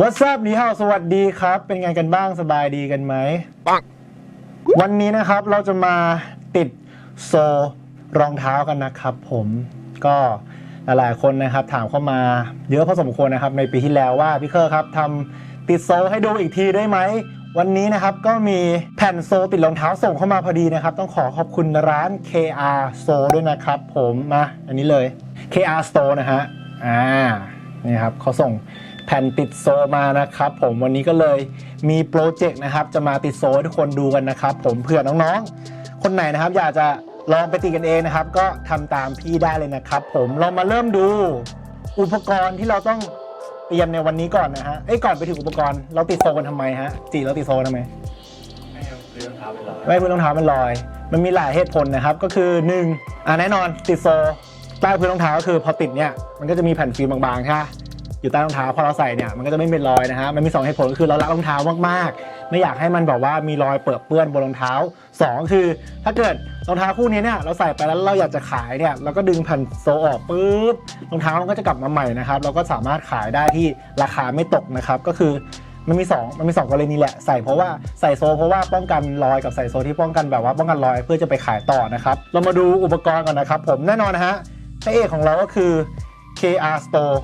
What's up นี่ฮาวสวัสดีครับ เป็นไงกันบ้างสบายดีกันไหมปังวันนี้นะครับเราจะมาติดโซรองเท้ากันนะครับ ผมก็หลายๆคนนะครับ ถามเข้ามาเยอะพอสมควรนะครับ ในปีที่แล้วว่าพี่เคอร์ครับทำติดโซให้ดูอีกทีได้ไหมวันนี้นะครับก็มีแผ่นโซติดรองเท้าส่งเข้ามาพอดีนะครับ ต้องขอขอบคุณร้าน KR Store ด้วยนะครับ ผมมาอันนี้เลย KR Store นะฮะอ่านี่ครับเขาส่ง แผ่นติดโซมานะครับผมวันนี้ก็เลยมีโปรเจกต์นะครับจะมาติดโซให้ทุกคนดูกันนะครับ ผมเผื่อน้องๆ คนไหนนะครับอยากจะลองไปติดกันเองนะครับ ก็ทำตามพี่ได้เลยนะครับ ผมเรามาเริ่มดูอุปกรณ์ที่เราต้องเตรียมในวันนี้ก่อนนะฮะเอ้ยก่อนไปถึงอุปกรณ์เราติดโซกันทำไมฮะจีเราติดโซทำไมไม่เอาเรื่องเท้าไปเลยไม่พื้นรองเท้ามันลอย มันมีหลายเหตุผลนะครับ ก็คือ1อ่าแน่นอนติดโซใต้พื้นรองเท้าก็คือพอติดเนี่ยมันก็จะมีแผ่นฟิล์มบางๆใช่ปะ อยู่ใต้รองเท้าพอเราใส่เนี่ยมันก็จะไม่เป็นรอยนะฮะมันมี2เหตุผลก็คือเรารักรองเท้ามากๆ ไม่อยากให้มันแบบว่ามีรอยเปื้อนเปื้อนบนรองเท้า 2 คือ ถ้าเกิดรองเท้าคู่นี้เนี่ยเราใส่ไปแล้วเราอยากจะขายเนี่ยเราก็ดึงแผ่นโซออกปุ๊บรองเท้ามันก็จะกลับมาใหม่นะครับเราก็สามารถขายได้ที่ราคาไม่ตกนะครับก็คือมันมี2มันมี2กรณีแหละใส่เพราะว่าใส่โซ เพราะว่าป้องกันรอยกับใส่โซที่ป้องกันแบบว่าป้องกันรอยเพื่อจะไปขายต่อนะครับ เรามาดูอุปกรณ์ก่อนนะครับ ผมแน่นอนนะฮะพระเอกของเราก็คือ KR Store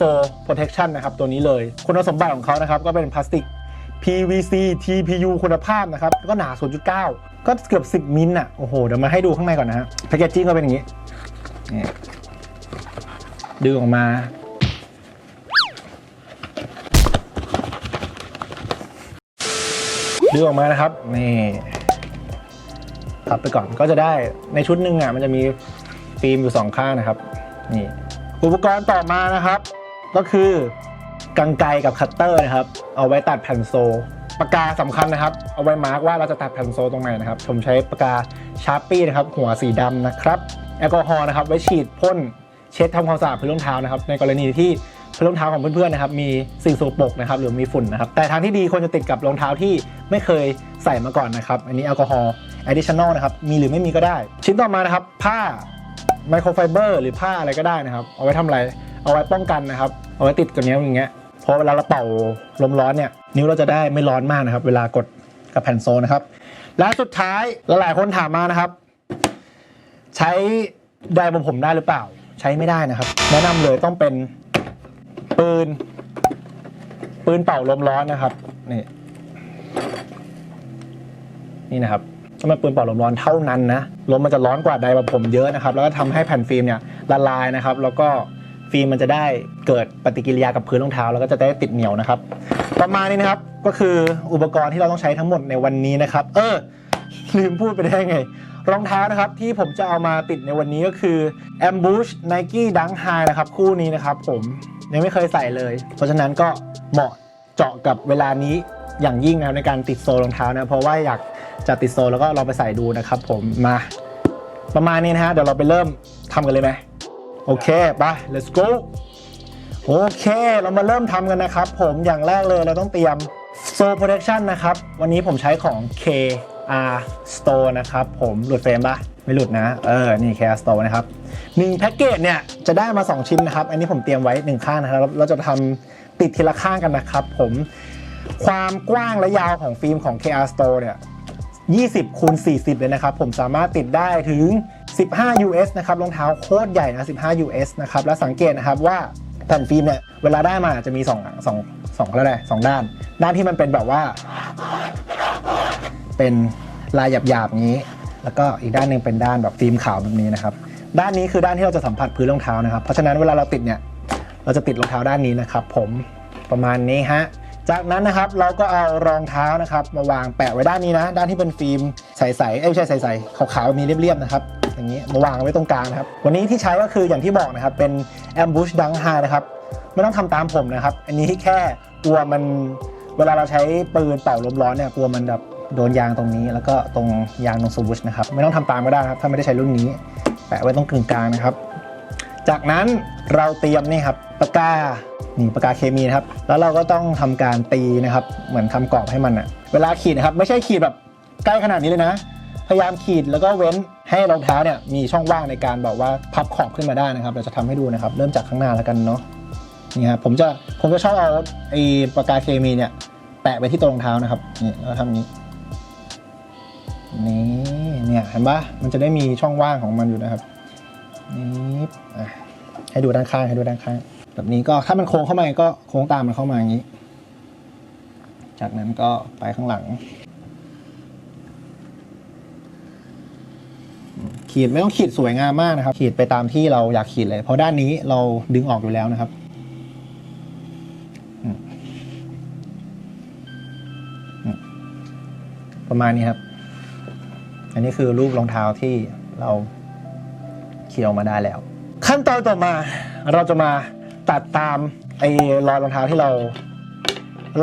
So Protection นะครับตัวนี้เลย คุณสมบัติของเขานะครับก็เป็นพลาสติก PVC TPU คุณภาพนะครับ ก็หนา 0.9 ก็เกือบ 10 มิลน่ะ โอ้โห เดี๋ยวมาให้ดูข้างในก่อนนะฮะแพคเกจจิ้งก็เป็นอย่างนี้ ดึงออกมา ดึงออกมานะครับ นี่พับไปก่อนก็จะได้ในชุดหนึ่งอะ มันจะมีฟิล์มอยู่สองข้างนะครับ นี่ อุปกรณ์ต่อมานะครับ ก็คือกังไกรกับคัตเตอร์นะครับ เอาไว้ตัดแผ่นโซปากกาสำคัญนะครับ เอาไว้มาร์กว่าเราจะตัดแผ่นโซตรงไหนนะครับ ผมใช้ปากกาชาร์ปี้นะครับ หัวสีดำนะครับ แอลกอฮอล์นะครับ ไว้ฉีดพ่นเช็ดทำความสะอาดพื้นรองเท้านะครับ ในกรณีที่พื้นรองเท้าของเพื่อนๆนะครับมีสิ่งสกปรกนะครับหรือมีฝุ่นนะครับ แต่ทางที่ดีควรจะติดกับรองเท้าที่ไม่เคยใส่มาก่อนนะครับ อันนี้แอลกอฮอล์ additional นะครับ มีหรือไม่มีก็ได้ ชิ้นต่อมานะครับ ผ้าไมโครไฟเบอร์หรือผ้าอะไรก็ได้นะครับ เอาไว้ทำอะไร เอาไว้ป้องกันนะครับ เอาไว้ติดกับนิ้วอย่างเงี้ยเพราะเวลาเราเป่าลมร้อนเนี่ยนิ้วเราจะได้ไม่ร้อนมากนะครับ เวลากดกับแผ่นโซนนะครับ และสุดท้ายหลายๆคนถามมานะครับ ใช้ไดร์บนผมได้หรือเปล่า ใช้ไม่ได้นะครับ แนะนำเลยต้องเป็นปืน ปืนเป่าลมร้อนนะครับนี่นี่นะครับต้องเป็นปืนเป่าลมร้อนเท่านั้นนะลมมันจะร้อนกว่าไดร์บนผมเยอะนะครับ แล้วก็ทำให้แผ่นฟิล์มเนี่ยละลายนะครับ แล้วก็ ฟิล์มมันจะได้เกิดปฏิกิริยากับพื้นรองเท้า แล้วก็จะได้ติดเหนียวนะครับประมาณนี้นะครับก็คืออุปกรณ์ที่เราต้องใช้ทั้งหมดในวันนี้นะครับ เออ ลืมพูดไปได้ไง รองเท้านะครับที่ผมจะเอามาติดในวันนี้ก็คือ Ambush Nike Dunk High นะครับ คู่นี้นะครับ ผมยังไม่เคยใส่เลย เพราะฉะนั้นก็เหมาะเจาะกับเวลานี้อย่างยิ่งนะครับในการติดโซลรองเท้านะเพราะว่าอยากจะติดโซลแล้วก็ลองไปใส่ดูนะครับ ผมมา ประมาณนี้นะฮะเดี๋ยวเราไปเริ่มทำกันเลยไหม โอเคไป let's go โอเค เรามาเริ่มทำกันนะครับ ผมอย่างแรกเลยเราต้องเตรียม Soul Protection นะครับ วันนี้ผมใช้ของ KR Store นะครับ ผมหลุดเฟรมปะไม่หลุดนะ เออ นี่ KR Store นะครับ1แพ็กเกจเนี่ย จะได้มา 2 ชิ้นนะครับ อันนี้ผมเตรียมไว้ 1 ข้างนะครับ เราจะทำติดทีละข้างกันนะครับ ผมความกว้างและยาวของฟิล์มของ KR Store เนี่ย20คูณ40 เลยนะครับ ผมสามารถติดได้ถึง 15 US นะครับรองเท้าโคตรใหญ่นะ15 US นะครับแล้วสังเกตนะครับว่าแผ่นฟิล์มเนี่ยเวลาได้มาจะมี2 2 2แล้วได้สองด้าน ด้านที่มันเป็นแบบว่า เป็นลายหยาบๆอย่างนี้ แล้วก็อีกด้านหนึ่งเป็นด้านแบบฟิล์มขาวแบบนี้นะครับด้านนี้คือด้านที่เราจะสัมผัสพื้นรองเท้านะครับ เพราะฉะนั้นเวลาเราติดเนี่ยเราจะติดรองเท้าด้านนี้นะครับ ผมประมาณนี้ฮะจากนั้นนะครับเราก็เอารองเท้านะครับ มาวางแปะไว้ด้านนี้นะ ด้านที่เป็นฟิล์มใสๆเอ้ยไม่ใช่ใสๆขาวๆมีเรียบๆนะครับ อย่างนี้มาวางไว้ตรงกลางนะครับ วันนี้ที่ใช้ก็คืออย่างที่บอกนะครับ เป็น ambush dunk high นะครับ ไม่ต้องทำตามผมนะครับ อันนี้แค่กลัวมันเวลาเราใช้ปืนเป่าลมร้อนเนี่ยกลัวมันแบบโดนยางตรงนี้ แล้วก็ตรงยางตรงสบูชนะครับ ไม่ต้องทำตามก็ได้ครับ ถ้าไม่ได้ใช้รุ่นนี้ แปะไว้ตรงกึ่งกลางนะครับ จากนั้นเราเตรียมนี่ครับปากกานี่ปากกาเคมีนะครับ แล้วเราก็ต้องทำการตีนะครับ เหมือนทำกรอบให้มันอะเวลาขีดนะครับ ไม่ใช่ขีดแบบใกล้ขนาดนี้เลยนะ พยายามขีดแล้วก็เว้น ให้รองเท้าเนี่ยมีช่องว่างในการแบบว่าพับขอบขึ้นมาได้นะครับ เราจะทำให้ดูนะครับ เริ่มจากข้างหน้าแล้วกันเนาะนี่ครับผมจะผมจะชอบเอาไอ้ปากกาเคมีเนี่ยแปะไปที่ตัวรองเท้านะครับนี่แล้วทำนี้นี่เนี่ยเห็นปะมันจะได้มีช่องว่างของมันอยู่นะครับนี่ให้ดูด้านข้างให้ดูด้านข้าง แบบนี้ก็ถ้ามันโค้งเข้ามาก็โค้งตามมันเข้ามาอย่างนี้ จากนั้นก็ไปข้างหลัง ขีดไม่ต้องขีดสวยงามมากนะครับ ขีดไปตามที่เราอยากขีดเลย เพราะด้านนี้เราดึงออกอยู่แล้วนะครับประมาณนี้ครับ อันนี้คือรูปรองเท้าที่เราเขียนออกมาได้แล้ว ขั้นตอนต่อมาเราจะมาตัดตามไอ้รอยรองเท้าที่เรา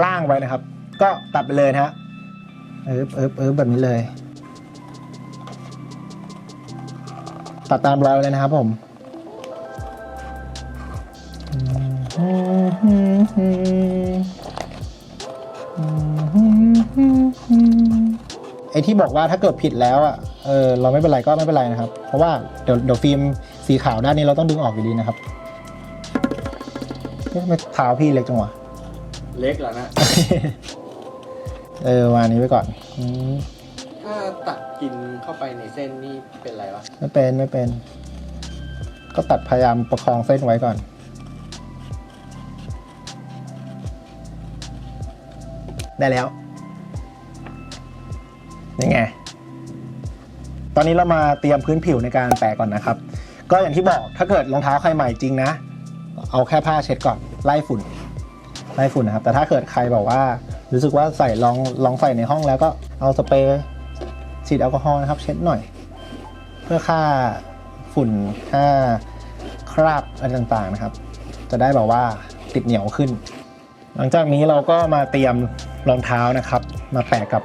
ล่างไว้นะครับ ก็ตัดไปเลยนะฮะเอิบเอิบเอิบแบบนี้เลย ตัดตามรอยเลยนะครับผมไอ้ที่บอกว่าถ้าเกิดผิดแล้วอะเออเราไม่เป็นไรก็ไม่เป็นไรนะครับ เพราะว่าเดี๋ยวเดี๋ยวฟิล์มสีขาวด้านนี้เราต้องดึงออกอยู่ดีนะครับเอ๊ะทำไมเท้าพี่เล็กจังวะ เล็กแล้วนะ เออวางนี้ไว้ก่อนอืม ถ้าตัดกินเข้าไปในเส้นนี่เป็นไรวะไม่เป็นไม่เป็น ก็ตัดพยายามประคองเส้นไว้ก่อน ได้แล้วนี่ไง ตอนนี้เรามาเตรียมพื้นผิวในการแปะก่อนนะครับ ก็อย่างที่บอกถ้าเกิดรองเท้าใครใหม่จริงนะ เอาแค่ผ้าเช็ดก่อนไล่ฝุ่นไล่ฝุ่นนะครับ แต่ถ้าเกิดใครบอกว่า รู้สึกว่าใส่ลองลองใส่ในห้องแล้วก็เอาสเปรย์ ฉีดแอลกอฮอล์นะครับ เช็ดหน่อย เพื่อฆ่าฝุ่นฆ่าคราบอะไรต่างๆนะครับ จะได้แบบว่าติดเหนียวขึ้น หลังจากนี้เราก็มาเตรียมรองเท้านะครับ มาแปะกับ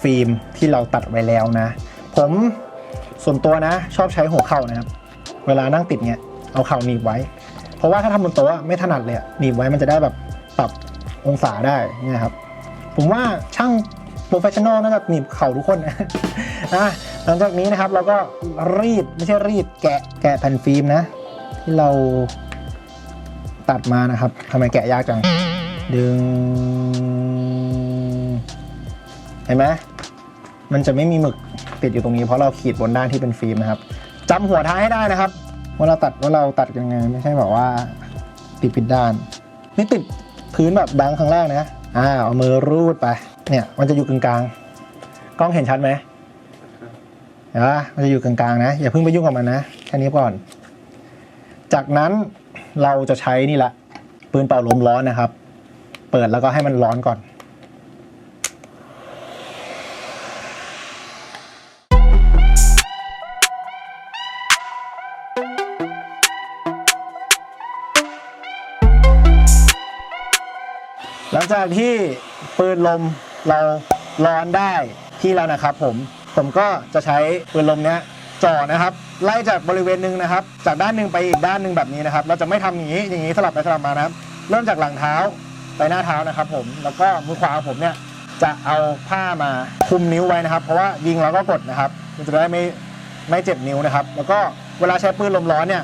ฟิล์มที่เราตัดไว้แล้วนะ ผมส่วนตัวนะ ชอบใช้หัวเข่านะครับ เวลานั่งติดเนี้ยเอาเข่าหนีบไว้ เพราะว่าถ้าทำบนโต๊ะไม่ถนัดเลยหนีบไว้มันจะได้แบบปรับองศาได้เนี่ยครับ ผมว่าช่าง โปรเฟชชั่นอลน่าจะหนีบเข่าทุกคนนะอะหลังจากนี้นะครับเราก็รีดไม่ใช่รีดแกะแกะแผ่นฟิล์มนะ ที่เราตัดมานะครับทำไมแกะยากจัง ดึง เห็นไหมมันจะไม่มีหมึกติดอยู่ตรงนี้ เพราะเราขีดบนด้านที่เป็นฟิล์มนะครับจำหัวท้ายให้ได้นะครับว่าเราตัดว่าเราตัดยังไง ไม่ใช่แบบว่าติดผิดด้าน นี่ติดพื้นแบบดังครั้งแรกนะ อ่าเอามือรูดไป เนี่ยมันจะอยู่กึ่งกลาง กล้องเห็นชัดไหมเห็นปะมันจะอยู่กลางๆนะ อย่าเพิ่งไปยุ่งกับมันนะแค่นี้ก่อน จากนั้นเราจะใช้นี่แหละปืนเป่าลมร้อนนะครับ เปิดแล้วก็ให้มันร้อนก่อนหลังจากที่ปืนลม เราร้อนได้ที่แล้วนะครับผมผมก็จะใช้ปืนลมเนี้ยจ่อนะครับ ไล่จากบริเวณหนึ่งนะครับ จากด้านหนึ่งไปอีกด้านหนึ่งแบบนี้นะครับ เราจะไม่ทำอย่างนี้อย่างนี้สลับไปสลับมานะครับ เริ่มจากหลังเท้าไปหน้าเท้านะครับ ผมแล้วก็มือขวาของผมเนี่ยจะเอาผ้ามาคุมนิ้วไว้นะครับ เพราะว่ายิงแล้วก็กดนะครับมันจะได้ไม่ไม่เจ็บนิ้วนะครับ แล้วก็เวลาใช้ปืนลมร้อนเนี่ย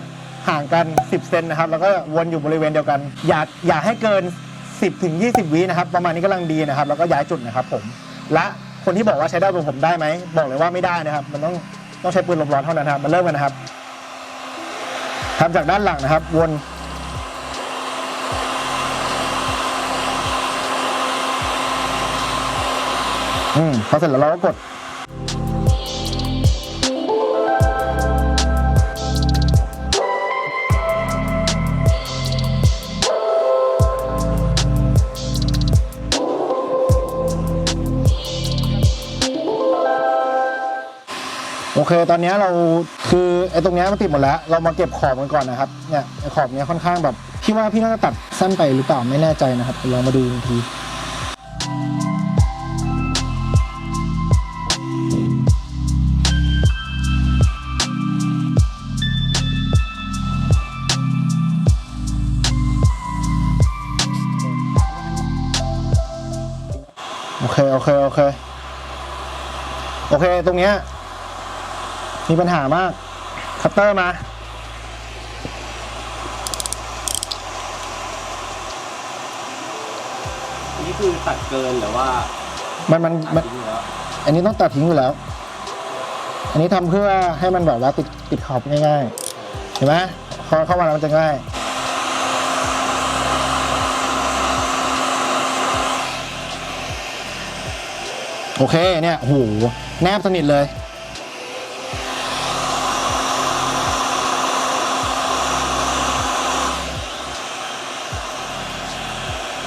ห่างกัน 10 เซนนะครับ แล้วก็วนอยู่บริเวณเดียวกัน อย่าอย่าให้เกิน 10ถึง20 วินะครับ ประมาณนี้กำลังดีนะครับ แล้วก็ย้ายจุดนะครับ ผม และคนที่บอกว่าใช้ได้บนผมได้ไหม บอกเลยว่าไม่ได้นะครับ มันต้องต้องใช้ปืนลมร้อนเท่านั้นนะครับ มาเริ่มกันนะครับทำจากด้านหลังนะครับ วนอืมพอเสร็จแล้วเราก็กด เคตอนนี้เราคือไอ้ตรงนี้มันติดหมดแล้ว เรามาเก็บขอบกันก่อนนะครับเนี่ยขอบเนี้ยค่อนข้างแบบพี่ว่าพี่น่าจะตัดสั้นไปหรือเปล่าไม่แน่ใจนะครับเดี๋ยวลองมาดูอีกทีโอเค โอเค โอเค โอเค ตรงเนี้ย มีปัญหามาก คัตเตอร์มาคือตัดเกินหรือว่ามันมันตัดมัน ทิ้งแล้วอันนี้ต้องตัดทิ้งอยู่แล้ว อันนี้ทำเพื่อให้มันแบบว่าติดติดขอบง่ายๆ เห็นไหมพอเข้ามาแล้วมันจะง่าย โอเคเนี่ยโอ้โหแนบสนิทเลย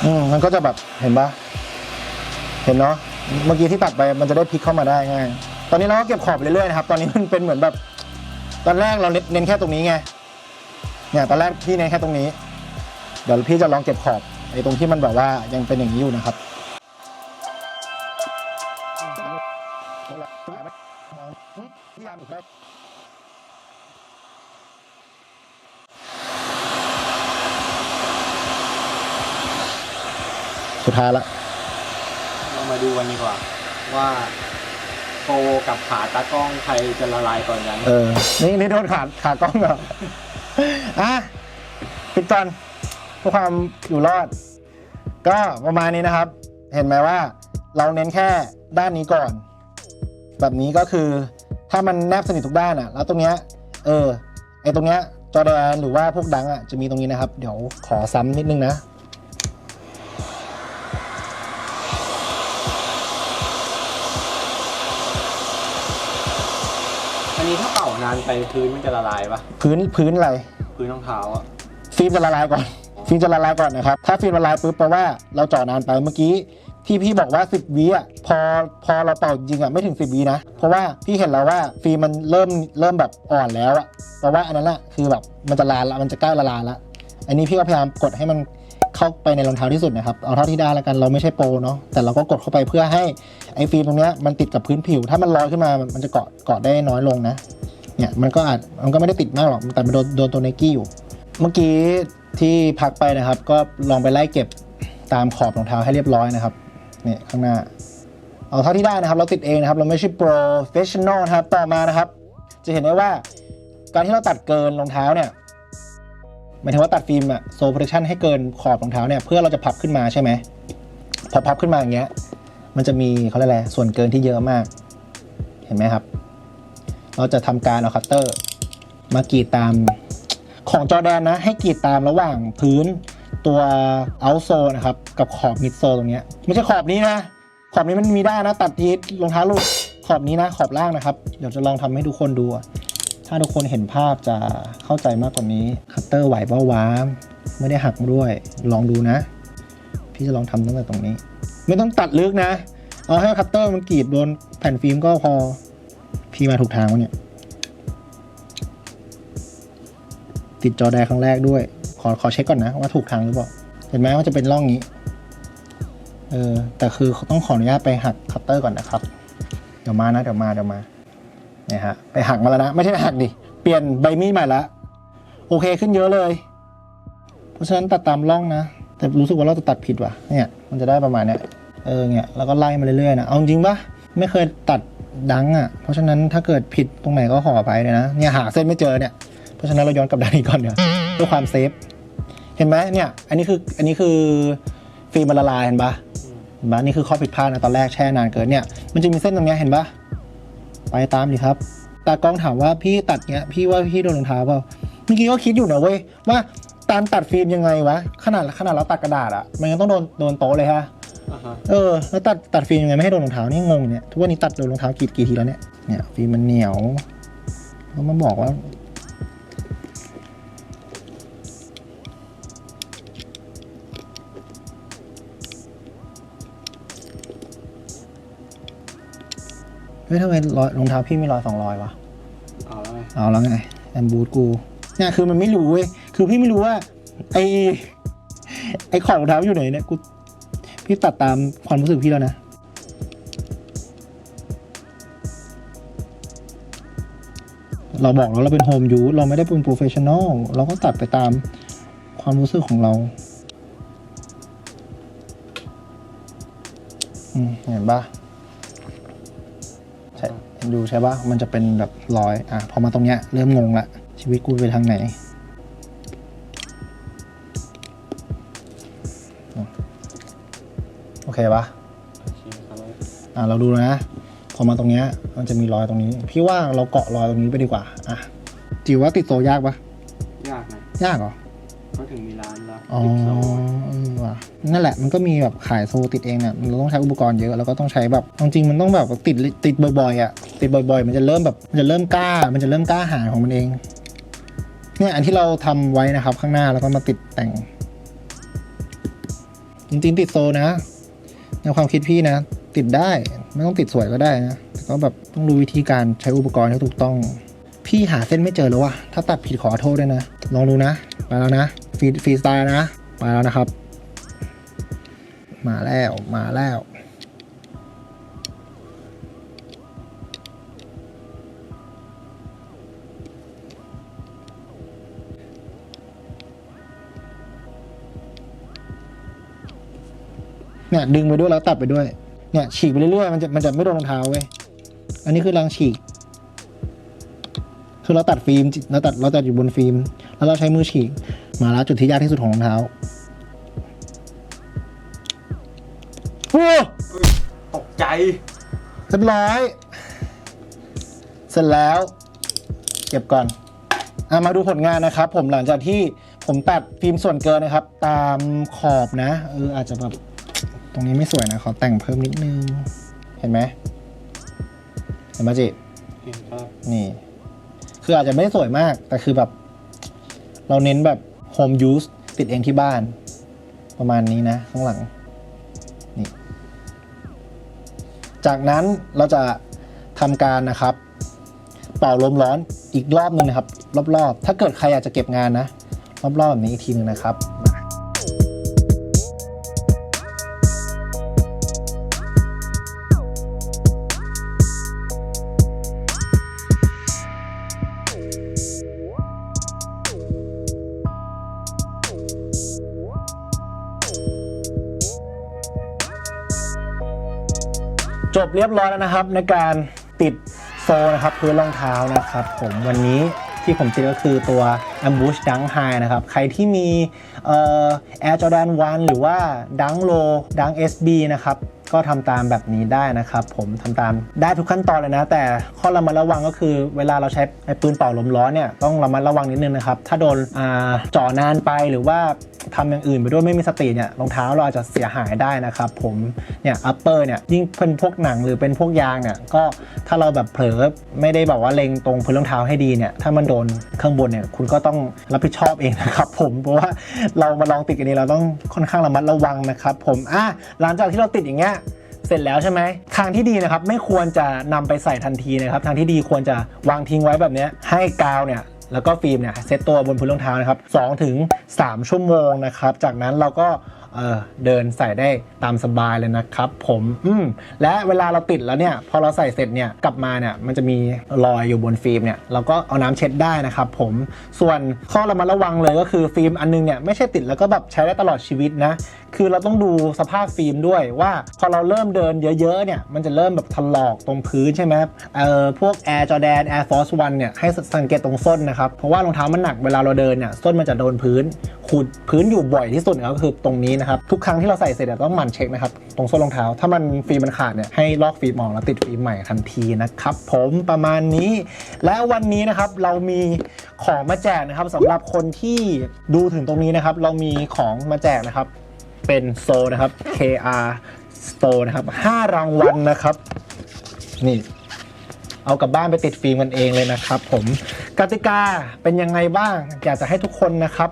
อืมมันก็จะแบบเห็นปะเห็นเนาะเมื่อกี้ที่ตัดไปมันจะได้พลิกเข้ามาได้ง่าย ตอนนี้เราก็เก็บขอบไปเรื่อยๆนะครับ ตอนนี้มันเป็นเหมือนแบบ ตอนแรกเราเน้นแค่ตรงนี้ไงเนี่ยตอนแรกพี่เน้นแค่ตรงนี้ เดี๋ยวพี่จะลองเก็บขอบไอ้ตรงที่มันแบบว่ายังเป็นอย่างนี้อยู่นะครับ สุดท้ายละเรามาดูกันดีกว่า ว่าโปรกับขาตากล้องใครจะละลายก่อนกันเออ นี่นี่โดนขาขากล้องเหรออะปิดก่อนเพื่อความอยู่รอด ก็ประมาณนี้นะครับ เห็นไหมว่าเราเน้นแค่ด้านนี้ก่อน แบบนี้ก็คือถ้ามันแนบสนิททุกด้านอะ แล้วตรงเนี้ยเออไอตรงเนี้ยจอแดนหรือว่าพวกดังอะจะมีตรงนี้นะครับ เดี๋ยวขอซ้ำนิดนึงนะ อันนี้ถ้าเป่านานไปพื้นมันจะละลายปะพื้นพื้นอะไรพื้นรองเท้าอะฟิล์มจะละลายก่อนฟิล์มจะละลายก่อนนะครับ ถ้าฟิล์มละลายปุ๊บแปลว่าเราเจาะนานไปเมื่อกี้ที่พี่บอกว่า 10วิอะพอพอเราเป่าจริงอะไม่ถึง 10วินะ เพราะว่าพี่เห็นแล้วว่าฟิล์มมันเริ่มเริ่มแบบอ่อนแล้วอะแปลว่าอันนั้นแหละคือแบบมันจะลานละมันจะใกล้ละลายละอันนี้พี่ก็พยายามกดให้มัน เข้าไปในรองเท้าที่สุดนะครับ เอาเท่าที่ได้แล้วกัน เราไม่ใช่โปรเนาะ แต่เราก็กดเข้าไปเพื่อให้ไอ้ฟิล์มตรงเนี้ยมันติดกับพื้นผิว ถ้ามันลอยขึ้นมามันมันจะเกาะเกาะได้น้อยลงนะ เนี่ยมันก็อาจ มันก็ไม่ได้ติดมากหรอก แต่มันโดนโดนตัวไนกี้อยู่ เมื่อกี้ที่พักไปนะครับ ก็ลองไปไล่เก็บตามขอบรองเท้าให้เรียบร้อยนะครับ เนี่ยข้างหน้า เอาเท่าที่ได้นะครับ เราติดเองนะครับ เราไม่ใช่โปรเฟชชั่นอลนะครับ ต่อมานะครับ จะเห็นได้ว่าการที่เราตัดเกินรองเท้าเนี่ย หมายถึงว่าตัดฟิล์มอะโซโปรดักชันให้เกินขอบรองเท้าเนี่ยเพื่อเราจะพับขึ้นมาใช่ไหมพอพับขึ้นมาอย่างเงี้ย มันจะมีเขาเรียกอะไรส่วนเกินที่เยอะมาก เห็นไหมครับ เราจะทำการเอาคัตเตอร์มากรีดตามของจอแดนนะ ให้กรีดตามระหว่างพื้นตัวเอาโซนะครับ กับขอบมิดโซตรงเนี้ยไม่ใช่ขอบนี้นะ ขอบนี้มันมีได้นะ ตัดทีรองเท้าลุดขอบนี้นะ ขอบล่างนะครับ เดี๋ยวจะลองทำให้ทุกคนดู ถ้าทุกคนเห็นภาพจะเข้าใจมากกว่านี้ คัตเตอร์ไหวเบ้าวาไม่ได้หักด้วย ลองดูนะ พี่จะลองทำตั้งแต่ตรงนี้ ไม่ต้องตัดลึกนะ เอาให้คัตเตอร์มันกรีดโดนแผ่นฟิล์มก็พอ พี่มาถูกทางวะเนี่ย ติดจอแดนครั้งแรกด้วย ขอขอเช็คก่อนนะว่าถูกทางหรือเปล่า เห็นไหมว่าจะเป็นร่องนี้ เออ แต่คือต้องขออนุญาตไปหักคัตเตอร์ก่อนนะครับ เดี๋ยวมานะ เดี๋ยวมา เดี๋ยวมา นี่ฮะไปหักมาแล้วนะ ไม่ใช่ไปหักดิเปลี่ยนใบมีดใหม่ละโอเคขึ้นเยอะเลย เพราะฉะนั้นตัดตามร่องนะ แต่รู้สึกว่าเราจะตัดผิดว่ะเนี่ยมันจะได้ประมาณเนี้ยเออเนี่ยแล้วก็ไล่มาเรื่อยๆนะเอาจริงปะไม่เคยตัดดังอะ เพราะฉะนั้นถ้าเกิดผิดตรงไหนก็ขอไปเลยนะเนี่ยหาเส้นไม่เจอเนี่ยเพราะฉะนั้นเราย้อนกลับด้านนี้ก่อนเดี๋ยวเพื่อความเซฟเห็นไหมเนี่ย อันนี้คืออันนี้คือฟิล์มมันละลายเห็นปะเห็นปะนี่คือข้อผิดพลาดนะตอนแรกแช่นานเกินเนี่ยมันจะมีเส้นตรงเนี้ยเห็นปะ ไปตามดิครับตากล้องถามว่าพี่ตัดเนี้ยพี่ว่าพี่โดนรองเท้าเปล่าเมื่อกี้ก็คิดอยู่นะเว้ยว่าตามตัดฟิล์มยังไงวะขนาดขนาดเราตัดกระดาษอะมันยังต้องโดนโดนโต๊ะเลยฮะอ่าฮะเออแล้วตัดตัดฟิล์มยังไงไม่ให้โดนรองเท้านี่งงเนี่ยทุกวันนี้ตัดโดนรองเท้ากี่กี่ทีแล้วเนี่ยเนี่ยฟิล์มมันเหนียวแล้วมาบอกว่า เฮ้ยทำไมรอยรองเท้าพี่มีรอยสองรอยวะ เอาแล้วไงเอาแล้วไงแอมบูทกูเนี่ยคือมันไม่รู้เว้ยคือพี่ไม่รู้ว่า ไอไอขอบรองเท้าอยู่ไหนเนี่ยกูพี่ตัดตามความรู้สึกพี่แล้วนะเราบอกแล้วเราเป็นโฮมยูเราไม่ได้เป็นโปรเฟชชั่นอลเราก็ตัดไปตามความรู้สึกของเราอืมเห็นปะใช่เห็น ดูใช่ปะมันจะเป็นแบบรอยอะพอมาตรงเนี้ยเริ่มงงละชีวิตกูไปทางไหนอืมโอเคปะโอเคครับอะเราดูนะพอมาตรงเนี้ยมันจะมีรอยตรงนี้ พี่ว่าเราเกาะรอยตรงนี้ไปดีกว่าอะจิ๋วว่าติดโซยากปะยากนะยากเหรอเขาถึงมีร้านแล้วอ๋อ นั่นแหละมันก็มีแบบขายโซติดเองเนี่ยมันต้องใช้อุปกรณ์เยอะแล้วก็ต้องใช้แบบจริงๆมันต้องแบบติดติดบ่อยๆอะติดบ่อย ๆ มันจะเริ่มแบบมันจะเริ่มกล้า มันจะเริ่มกล้าหาของมันเองเนี่ยอันที่เราทำไว้นะครับข้างหน้าแล้วก็มาติดแต่ง จริงๆ ติดโซนะในความคิดพี่นะ ติดได้ไม่ต้องติดสวยก็ได้นะแต่ก็แบบต้องรู้วิธีการใช้อุปกรณ์ให้ถูกต้อง พี่หาเส้นไม่เจอแล้วว่ะถ้าตัดผิดขอโทษด้วยนะ ลองดูนะ ไปแล้วนะฟรีฟรีสไตล์นะ ไปแล้วนะครับ มาแล้วมาแล้ว เนี่ยดึงไปด้วยแล้วตัดไปด้วย เนี่ยฉีกไปเรื่อยๆมันจะมันจะไม่โดนรองเท้าเว้ย อันนี้คือรังฉีก คือเราตัดฟิล์มเราตัดเราตัดอยู่บนฟิล์ม แล้วเราใช้มือฉีก มาแล้วจุดที่ยากที่สุดของรองเท้า โอ้ตกใจเรียบร้อย เสร็จแล้ว เก็บก่อนอะมาดูผลงานนะครับ ผมหลังจากที่ผมตัดฟิล์มส่วนเกินนะครับ ตามขอบนะเอออาจจะแบบตรงนี้ไม่สวยนะขอแต่งเพิ่มนิดนึง เห็นไหมเห็นไหมจิเห็นครับนี่ คืออาจจะไม่ได้สวยมาก แต่คือแบบ เราเน้นแบบ home use ติดเองที่บ้าน ประมาณนี้นะ ข้างหลัง จากนั้นเราจะทำการนะครับ เป่าลมร้อนอีกรอบหนึ่งนะครับ รอบๆ ถ้าเกิดใครอยากจะเก็บงานนะ รอบๆแบบนี้อีกทีหนึ่งนะครับ จบเรียบร้อยแล้วนะครับ ในการติดโซนะครับพื้นรองเท้านะครับ ผมวันนี้ที่ผมติดก็คือตัว Ambush Dunk High นะครับ ใครที่มี Air Jordan 1 หรือว่า Dunk Low Dunk SB นะครับ ก็ทำตามแบบนี้ได้นะครับ ผมทำตามได้ทุกขั้นตอนเลยนะ แต่ข้อระมัดระวังก็คือ เวลาเราใช้ไอ้ปืนเป่าลมร้อนเนี่ยต้องระมัดระวังนิดนึงนะครับ ถ้าโดนอ่าจ่อนานไปหรือว่าทำอย่างอื่นไปด้วยไม่มีสติเนี่ยรองเท้าเราอาจจะเสียหายได้นะครับผมเนี่ยอัปเปอร์เนี่ยยิ่งเป็นพวกหนังหรือเป็นพวกยางเนี่ยก็ถ้าเราแบบเผลอไม่ได้แบบว่าเล็งตรงพื้นรองเท้าให้ดีเนี่ยถ้ามันโดนข้างบนเนี่ยคุณก็ต้องรับผิดชอบเองนะครับผมเพราะว่าเรามาลองติดกันนี้เราต้องค่อนข้างระมัดระวังนะครับผมอะหลังจากที่เราติดอย่างเงี้ย เสร็จแล้วใช่ไหมทางที่ดีนะครับไม่ควรจะนำไปใส่ทันทีนะครับ ทางที่ดีควรจะวางทิ้งไว้แบบนี้ให้กาวเนี่ยแล้วก็ฟิล์มเนี่ยเซตตัวบนพื้นรองเท้านะครับ2ถึง3ชั่วโมงนะครับ จากนั้นเราก็เออเดินใส่ได้ตามสบายเลยนะครับผมอืมและเวลาเราติดแล้วเนี่ย พอเราใส่เสร็จเนี่ยกลับมาเนี่ยมันจะมีรอยอยู่บนฟิล์มเนี่ยเราก็เอาน้ำเช็ดได้นะครับผมส่วนข้อระมัดระวังเลยก็คือฟิล์มอันนึงเนี่ยไม่ใช่ติดแล้วก็แบบใช้ได้ตลอดชีวิตนะ คือเราต้องดูสภาพฟิล์มด้วยว่าพอเราเริ่มเดินเยอะๆเนี่ยมันจะเริ่มแบบถลอกตรงพื้นใช่ไหมครับเอ่อพวก Air Jordan Air Force One เนี่ยให้สังเกตตรงส้นนะครับเพราะว่ารองเท้ามันหนักเวลาเราเดินเนี่ยส้นมันจะโดนพื้นขูดพื้นอยู่บ่อยที่สุดก็คือตรงนี้นะครับทุกครั้งที่เราใส่เสร็จเนี่ยต้องหมั่นเช็คนะครับตรงส้นรองเท้า ถ้ามันฟิล์มมันขาดเนี่ยให้ลอกฟิล์มออกแล้วติดฟิล์มใหม่ทันทีนะครับผมประมาณนี้ และวันนี้นะครับเรามีของมาแจกนะครับสำหรับคนที่ดูถึงตรงนี้นะครับเรามีของมาแจกนะครับ เป็นโซนะครับ KR Store นะครับ5รางวัลนะครับ นี่ เอากลับบ้านไปติดฟิล์มกันเองเลยนะครับผมกติกาเป็นยังไงบ้าง อยากจะให้ทุกคนนะครับ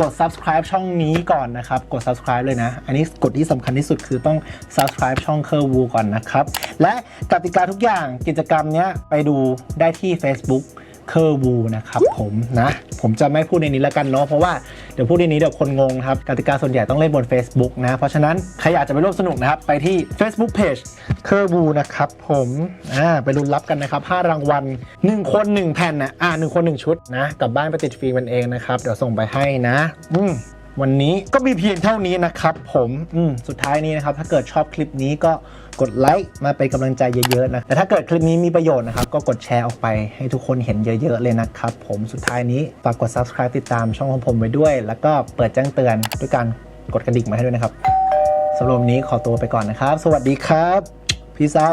กด subscribe ช่องนี้ก่อนนะครับ กด subscribe เลยนะ อันนี้กฎที่สำคัญที่สุดคือต้อง subscribe ช่องเคอร์วูก่อนนะครับ และกติกาทุกอย่างกิจกรรมเนี้ยไปดูได้ที่ Facebook เคอร์วูนะครับผมนะผมจะไม่พูดในนี้แล้วกันเนาะเพราะว่าเดี๋ยวพูดในนี้เดี๋ยวคนงงครับกติกาส่วนใหญ่ต้องเล่นบน Facebook นะ เพราะฉะนั้น ใครอยากจะไปร่วมสนุกนะครับ ไปที่ Facebook Page เคอร์วูนะครับผมอ่าไปรุนรับกันนะครับ 5 รางวัล 1 คน 1 แผ่นนะอ่า 1 คน 1 ชุดนะกลับบ้านไปติดฟิล์มมันเองนะครับ เดี๋ยวส่งไปให้นะ อืมวันนี้ก็มีเพียงเท่านี้นะครับผมอืมสุดท้ายนี้นะครับ ถ้าเกิดชอบคลิปนี้ก็ กดไลค์มาเป็นกำลังใจเยอะๆนะแต่ถ้าเกิดคลิปนี้มีประโยชน์นะครับ ก็กดแชร์ออกไปให้ทุกคนเห็นเยอะๆเลยนะครับ ผมสุดท้ายนี้ฝากกด subscribe ติดตามช่องของผมไว้ด้วย แล้วก็เปิดแจ้งเตือนด้วยการกดกระดิ่งมาให้ด้วยนะครับสำหรับวันนี้ขอตัวไปก่อนนะครับ สวัสดีครับพี่เซา